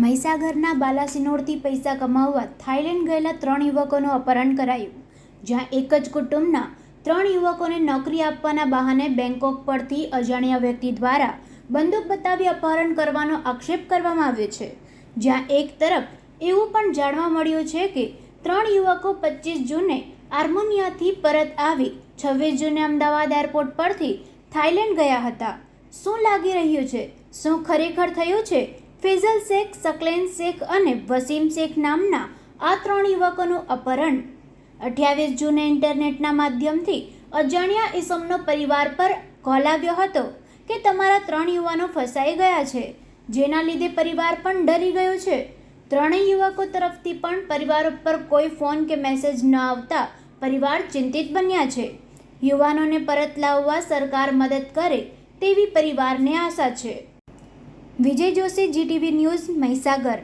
મહીસાગરના બાલાસિનોરથી પૈસા કમાવવા થાઇલેન્ડ ગયેલા ત્રણ યુવકોનું અપહરણ કરાયું, જ્યાં એક જ કુટુંબના ત્રણ યુવકોને નોકરી આપવાના બહાને બેંકોક પરથી અજાણ્યા વ્યક્તિ દ્વારા બંદૂક બતાવી અપહરણ કરવાનો આક્ષેપ કરવામાં આવ્યો છે. જ્યાં એક તરફ એવું પણ જાણવા મળ્યું છે કે ત્રણ યુવકો પચીસ જૂને આર્મોનિયાથી પરત આવી છવ્વીસ જૂને અમદાવાદ એરપોર્ટ પરથી થાઇલેન્ડ ગયા હતા. શું લાગી રહ્યું છે? શું ખરેખર થયું છે? ફેઝલ શેખ, સકલેન શેખ અને વસીમ શેખ નામના આ ત્રણ યુવકોનું અપહરણ. અઠ્યાવીસ જૂને ઇન્ટરનેટના માધ્યમથી અજાણ્યા ઇસમનો પરિવાર પર કોલ આવ્યો હતો કે તમારા ત્રણ યુવાનો ફસાઈ ગયા છે, જેના લીધે પરિવાર પણ ડરી ગયો છે. ત્રણેય યુવકો તરફથી પણ પરિવાર ઉપર કોઈ ફોન કે મેસેજ ન આવતા પરિવાર ચિંતિત બન્યા છે. યુવાનોને પરત લાવવા સરકાર મદદ કરે તેવી પરિવારને આશા છે. Vijay Joshi GTV news Mahisagar.